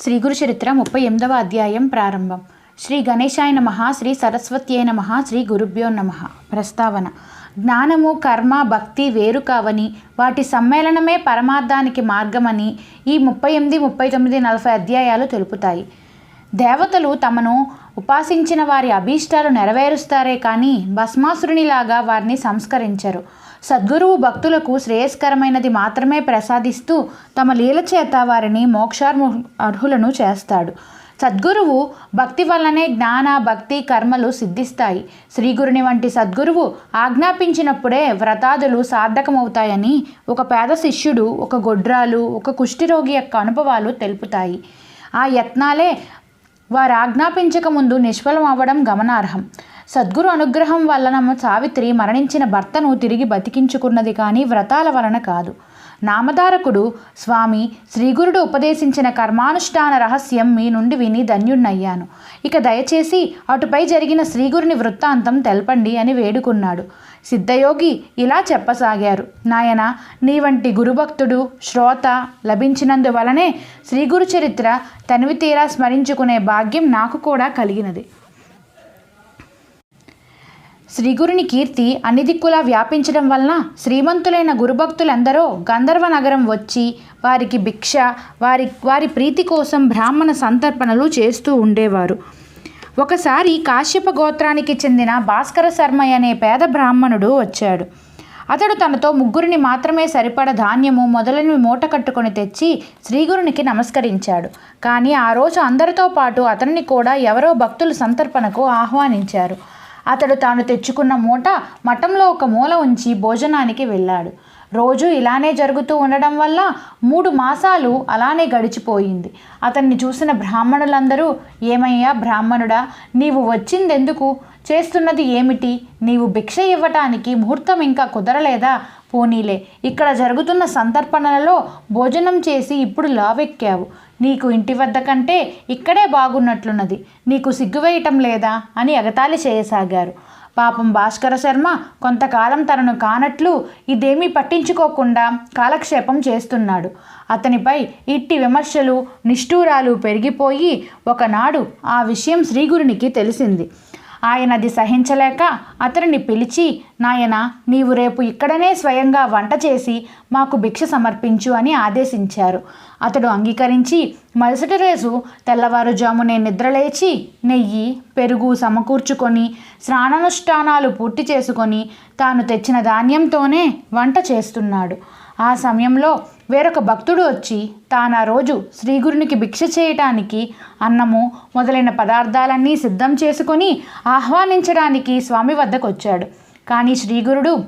శ్రీ గురు చరిత్ర ముప్పై ఎనిమిదవ అధ్యాయం ప్రారంభం. శ్రీ గణేశాయ నమ శ్రీ సరస్వత్యై నమ శ్రీ గురుభ్యో నమ. ప్రస్తావన. జ్ఞానము కర్మ భక్తి వేరు కావని వాటి సమ్మేళనమే పరమార్థానికి మార్గమని ఈ ముప్పై ఎనిమిది ముప్పై తొమ్మిది నలభై అధ్యాయాలు తెలుపుతాయి. దేవతలు తమను ఉపాసించిన వారి అభీష్టాలు నెరవేరుస్తారే కానీ భస్మాసురునిలాగా వారిని సంస్కరించరు. సద్గురువు భక్తులకు శ్రేయస్కరమైనది మాత్రమే ప్రసాదిస్తూ తమ లీల చేత వారిని మోక్షార్ము అర్హులను చేస్తాడు. సద్గురువు భక్తి వల్లనే జ్ఞాన భక్తి కర్మలు సిద్ధిస్తాయి. శ్రీగురుని వంటి సద్గురువు ఆజ్ఞాపించినప్పుడే వ్రతాదులు సార్థకమవుతాయని ఒక పేద శిష్యుడు ఒక గొడ్రాలు ఒక కుష్ఠిరోగి యొక్క అనుభవాలు తెలుపుతాయి. ఆ యత్నాలే వారు ఆజ్ఞాపించక ముందు నిష్ఫలం అవ్వడం గమనార్హం. సద్గురు అనుగ్రహం వలన సావిత్రి మరణించిన భర్తను తిరిగి బతికించుకున్నది కానీ వ్రతాల వలన కాదు. నామధారకుడు స్వామి శ్రీగురుడు ఉపదేశించిన కర్మానుష్ఠాన రహస్యం మీ నుండి విని ధన్యుణ్ణయ్యాను. ఇక దయచేసి అటుపై జరిగిన శ్రీగురుని వృత్తాంతం తెలపండి అని వేడుకున్నాడు. సిద్ధయోగి ఇలా చెప్పసాగారు. నాయన నీ వంటి గురుభక్తుడు శ్రోత లభించినందువలనే శ్రీగురు చరిత్ర తనివి తీరా స్మరించుకునే భాగ్యం నాకు కూడా కలిగినది. శ్రీగురుని కీర్తి అన్ని దిక్కులా వ్యాపించడం వలన శ్రీమంతులైన గురుభక్తులందరూ గంధర్వ నగరం వచ్చి వారికి భిక్ష వారి వారి ప్రీతి కోసం బ్రాహ్మణ సంతర్పణలు చేస్తూ ఉండేవారు. ఒకసారి కాశ్యప గోత్రానికి చెందిన భాస్కర శర్మ అనే పేద బ్రాహ్మణుడు వచ్చాడు. అతడు తనతో ముగ్గురిని మాత్రమే సరిపడ ధాన్యము మొదలైనవి మూట కట్టుకొని తెచ్చి శ్రీగురునికి నమస్కరించాడు. కానీ ఆ రోజు అందరితో పాటు అతన్ని కూడా ఎవరో భక్తులు సంతర్పణకు ఆహ్వానించారు. అతడు తాను తెచ్చుకున్న మూట మఠంలో ఒక మూల ఉంచి భోజనానికి వెళ్ళాడు. రోజు ఇలానే జరుగుతూ ఉండడం వల్ల మూడు మాసాలు అలానే గడిచిపోయింది. అతన్ని చూసిన బ్రాహ్మణులందరూ ఏమయ్యా బ్రాహ్మణుడా నీవు వచ్చిందెందుకు? చేస్తున్నది ఏమిటి? నీవు భిక్ష ఇవ్వటానికి ముహూర్తం ఇంకా కుదరలేదా? పోనీలే ఇక్కడ జరుగుతున్న సంతర్పణలలో భోజనం చేసి ఇప్పుడు లావెక్కావు. నీకు ఇంటి వద్ద కంటే ఇక్కడే బాగున్నట్లున్నది. నీకు సిగ్గువేయటం లేదా? అని ఎగతాళి చేయసాగారు. పాపం భాస్కర శర్మ కొంతకాలం తనను కానట్లు ఇదేమీ పట్టించుకోకుండా కాలక్షేపం చేస్తున్నాడు. అతనిపై ఇట్టి విమర్శలు నిష్ఠూరాలు పెరిగిపోయి ఒకనాడు ఆ విషయం శ్రీగురునికి తెలిసింది. ఆయన అది సహించలేక అతనిని పిలిచి నాయన నీవు రేపు ఇక్కడనే స్వయంగా వంట చేసి మాకు భిక్ష సమర్పించు అని ఆదేశించారు. అతడు అంగీకరించి మరుసటి రోజు తెల్లవారుజామునే నిద్రలేచి నెయ్యి పెరుగు సమకూర్చుకొని స్నానానుష్ఠానాలు పూర్తి చేసుకొని తాను తెచ్చిన ధాన్యంతోనే వంట చేస్తున్నాడు. ఆ సమయంలో వేరొక భక్తుడు వచ్చి తాను ఆ రోజు శ్రీగురునికి భిక్ష చేయటానికి అన్నము మొదలైన పదార్థాలన్నీ సిద్ధం చేసుకొని ఆహ్వానించడానికి స్వామి వద్దకు వచ్చాడు కానీ శ్రీగురుడు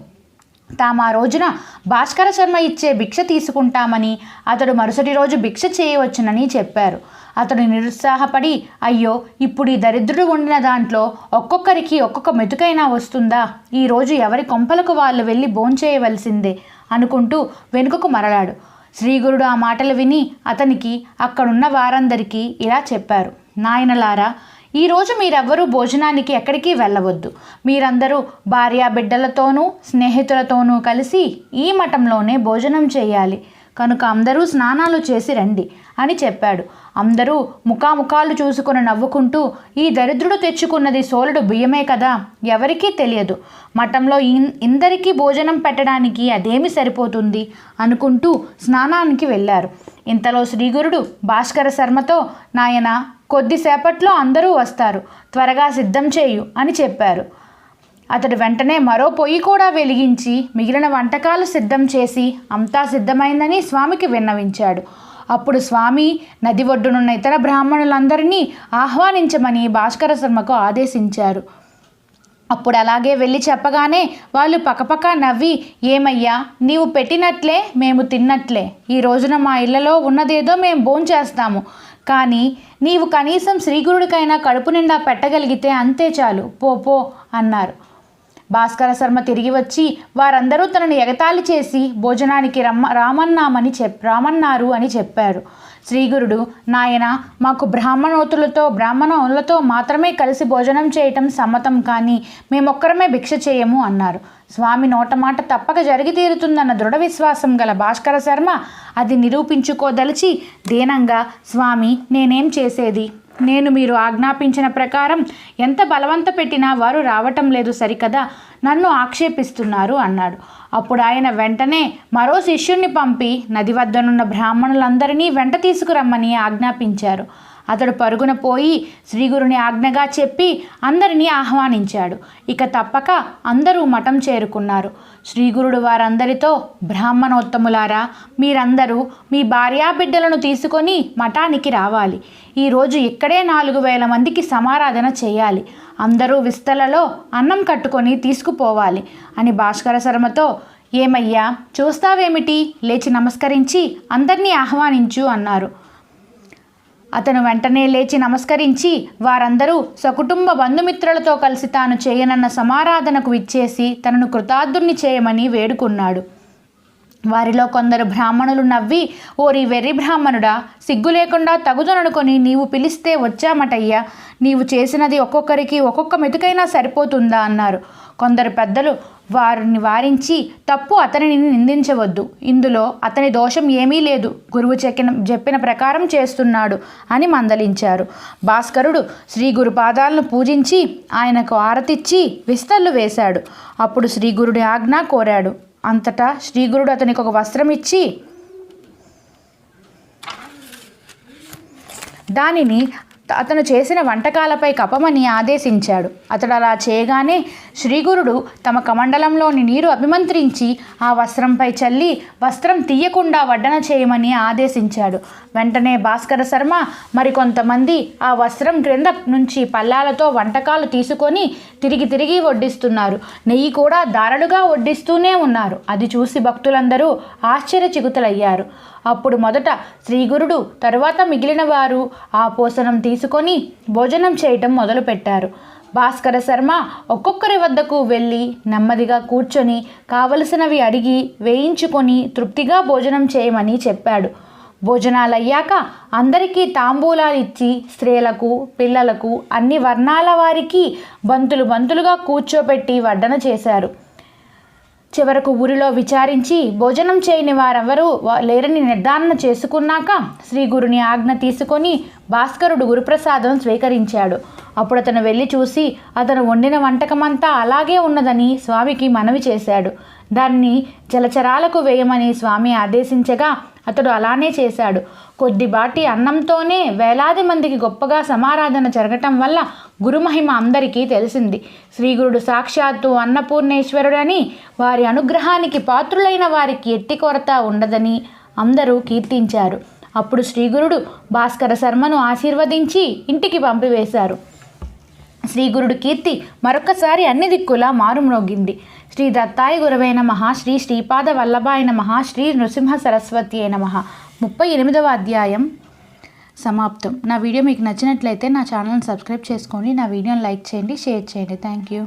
తాము ఆ రోజున భాస్కర శర్మ ఇచ్చే భిక్ష తీసుకుంటామని అతడు మరుసటి రోజు భిక్ష చేయవచ్చునని చెప్పారు. అతడు నిరుత్సాహపడి అయ్యో ఇప్పుడు ఈ దరిద్రుడు వండిన దాంట్లో ఒక్కొక్కరికి ఒక్కొక్క మెతుకైనా వస్తుందా? ఈరోజు ఎవరి కొంపలకు వాళ్ళు వెళ్ళి భోంచేయవలసిందే అనుకుంటూ వెనుకకు మరలాడు. శ్రీగురుడు ఆ మాటలు విని అతనికి అక్కడున్న వారందరికీ ఇలా చెప్పారు. నాయనలారా ఈరోజు మీరెవ్వరూ భోజనానికి ఎక్కడికి వెళ్ళవద్దు. మీరందరూ భార్యా బిడ్డలతోనూ స్నేహితులతోనూ కలిసి ఈ మఠంలోనే భోజనం చేయాలి. కనుక అందరూ స్నానాలు చేసి రండి అని చెప్పాడు. అందరూ ముఖాముఖాలు చూసుకుని నవ్వుకుంటూ ఈ దరిద్రుడు తెచ్చుకున్నది సోలుడు బియ్యమే కదా? ఎవరికీ తెలియదు. మఠంలో ఇందరికీ భోజనం పెట్టడానికి అదేమి సరిపోతుంది? అనుకుంటూ స్నానానికి వెళ్ళారు. ఇంతలో శ్రీగురుడు భాస్కర శర్మతో నాయన కొద్దిసేపట్లో అందరూ వస్తారు. త్వరగా సిద్ధం చేయు అని చెప్పారు. అతడు వెంటనే మరో పొయ్యి కూడా వెలిగించి మిగిలిన వంటకాలు సిద్ధం చేసి అంతా సిద్ధమైందని స్వామికి విన్నవించాడు. అప్పుడు స్వామి నది ఒడ్డునున్న ఇతర బ్రాహ్మణులందరినీ ఆహ్వానించమని భాస్కర శర్మకు ఆదేశించారు. అప్పుడు అలాగే వెళ్ళి చెప్పగానే వాళ్ళు పక్కపక్క నవ్వి ఏమయ్యా నీవు పెట్టినట్లే మేము తిన్నట్లే. ఈ రోజున మా ఇళ్ళలో ఉన్నదేదో మేము భోంచేస్తాము. కానీ నీవు కనీసం శ్రీగురుడికైనా కడుపు నిండా పెట్టగలిగితే అంతే చాలు. పో పో అన్నారు. భాస్కర శర్మ తిరిగి వచ్చి వారందరూ తనను ఎగతాళి చేసి భోజనానికి రమ్మ రామన్నామని చెప్ రామన్నారు అని చెప్పారు. శ్రీగురుడు నాయన మాకు బ్రాహ్మణోతులతో బ్రాహ్మణులతో మాత్రమే కలిసి భోజనం చేయటం సమ్మతం కానీ మేమొక్కరమే భిక్ష చేయము అన్నారు. స్వామి నోటమాట తప్పక జరిగి తీరుతుందన్న దృఢ విశ్వాసం గల భాస్కర శర్మ అది నిరూపించుకోదలిచి దీనంగా స్వామి నేనేం చేసేది? నేను మీరు ఆజ్ఞాపించిన ప్రకారం ఎంత బలవంత పెట్టినా వారు రావటం లేదు సరికదా? నన్ను ఆక్షేపిస్తున్నారు అన్నాడు. అప్పుడు ఆయన వెంటనే మరో శిష్యుణ్ణి పంపి నది వద్దనున్న బ్రాహ్మణులందరినీ వెంట తీసుకురమ్మని ఆజ్ఞాపించారు. అతడు పరుగున పోయి శ్రీగురుని ఆజ్ఞగా చెప్పి అందరినీ ఆహ్వానించాడు. ఇక తప్పక అందరూ మఠం చేరుకున్నారు. శ్రీగురుడు వారందరితో బ్రాహ్మణోత్తములారా మీరందరూ మీ భార్యాబిడ్డలను తీసుకొని మఠానికి రావాలి. ఈరోజు ఇక్కడే నాలుగు వేల మందికి సమారాధన చేయాలి. అందరూ విస్తలలో అన్నం కట్టుకొని తీసుకుపోవాలి అని భాస్కర శర్మతో ఏమయ్యా చూస్తావేమిటి? లేచి నమస్కరించి అందరినీ ఆహ్వానించు అన్నారు. అతను వెంటనే లేచి నమస్కరించి వారందరూ సకుటుంబ బంధుమిత్రులతో కలిసి తాను చేయనన్న సమారాధనకు విచ్చేసి తనను కృతార్థుణ్ణి చేయమని వేడుకున్నాడు. వారిలో కొందరు బ్రాహ్మణులు నవ్వి ఓరి వెర్రి బ్రాహ్మణుడా సిగ్గు లేకుండా తగుదననుకొని నీవు పిలిస్తే వచ్చామటయ్యా. నీవు చేసినది ఒక్కొక్కరికి ఒక్కొక్క మెతుకైనా సరిపోతుందా? అన్నారు. కొందరు పెద్దలు వారిని వారించి తప్పు అతనిని నిందించవద్దు. ఇందులో అతని దోషం ఏమీ లేదు. గురువు చెక్కిన చెప్పిన ప్రకారం చేస్తున్నాడు అని మందలించారు. భాస్కరుడు శ్రీ గురుపాదాలను పూజించి ఆయనకు ఆరతిచ్చి విస్తళ్ళు వేశాడు. అప్పుడు శ్రీ గురుడి ఆజ్ఞ కోరాడు. అంతటా శ్రీగురుడు అతనికి ఒక వస్త్రం ఇచ్చి దానిని అతను చేసిన వంటకాలపై కపమని ఆదేశించాడు. అతడు అలా చేయగానే శ్రీగురుడు తమ కమండలంలోని నీరు అభిమంత్రించి ఆ వస్త్రంపై చల్లి వస్త్రం తీయకుండా వడ్డన చేయమని ఆదేశించాడు. వెంటనే భాస్కర శర్మ మరికొంతమంది ఆ వస్త్రం క్రింద నుంచి పల్లాలతో వంటకాలు తీసుకొని తిరిగి తిరిగి వడ్డిస్తున్నారు. నెయ్యి కూడా దారలుగా వడ్డిస్తూనే ఉన్నారు. అది చూసి భక్తులందరూ ఆశ్చర్యచిగుతులయ్యారు. అప్పుడు మొదట శ్రీగురుడు తరువాత మిగిలిన వారు ఆ పోసనం తీసుకొని భోజనం చేయటం మొదలుపెట్టారు. భాస్కర శర్మ ఒక్కొక్కరి వద్దకు వెళ్ళి నెమ్మదిగా కూర్చొని కావలసినవి అడిగి వేయించుకొని తృప్తిగా భోజనం చేయమని చెప్పాడు. భోజనాలయ్యాక అందరికీ తాంబూలాలు ఇచ్చి స్త్రీలకు పిల్లలకు అన్ని వర్ణాల వారికి బంతులు బంతులుగా కూర్చోబెట్టి వడ్డన చేశారు. చివరకు ఊరిలో విచారించి భోజనం చేయని వారెవరూ లేరని నిర్ధారణ చేసుకున్నాక శ్రీ గురుని ఆజ్ఞ తీసుకొని భాస్కరుడు గురుప్రసాదం స్వీకరించాడు. అప్పుడు అతను వెళ్ళి చూసి అతను వండిన వంటకమంతా అలాగే ఉన్నదని స్వామికి మనవి చేశాడు. దాన్ని జలచరాలకు వేయమని స్వామి ఆదేశించగా అతడు అలానే చేశాడు. కొద్దిబాటి అన్నంతోనే వేలాది మందికి గొప్పగా సమారాధన జరగటం వల్ల గురుమహిమ అందరికీ తెలిసింది. శ్రీగురుడు సాక్షాత్తు అన్నపూర్ణేశ్వరుడని వారి అనుగ్రహానికి పాత్రులైన వారికి ఎట్టి కొరత ఉండదని అందరూ కీర్తించారు. అప్పుడు శ్రీగురుడు భాస్కర శర్మను ఆశీర్వదించి ఇంటికి పంపివేశారు. శ్రీగురుడు కీర్తి మరొకసారి అన్ని దిక్కులా మారుమ్రోగింది. శ్రీ దత్తాయి గురవే నమ శ్రీ శ్రీపాద వల్లభాయ నమ శ్రీ నృసింహ సరస్వతి అయిన నమ. ముప్పై ఎనిమిదవ అధ్యాయం సమాప్తం. నా వీడియో మీకు నచ్చినట్లయితే నా ఛానల్ని సబ్స్క్రైబ్ చేసుకోండి నా వీడియోని లైక్ చేయండి షేర్ చేయండి. Thank you.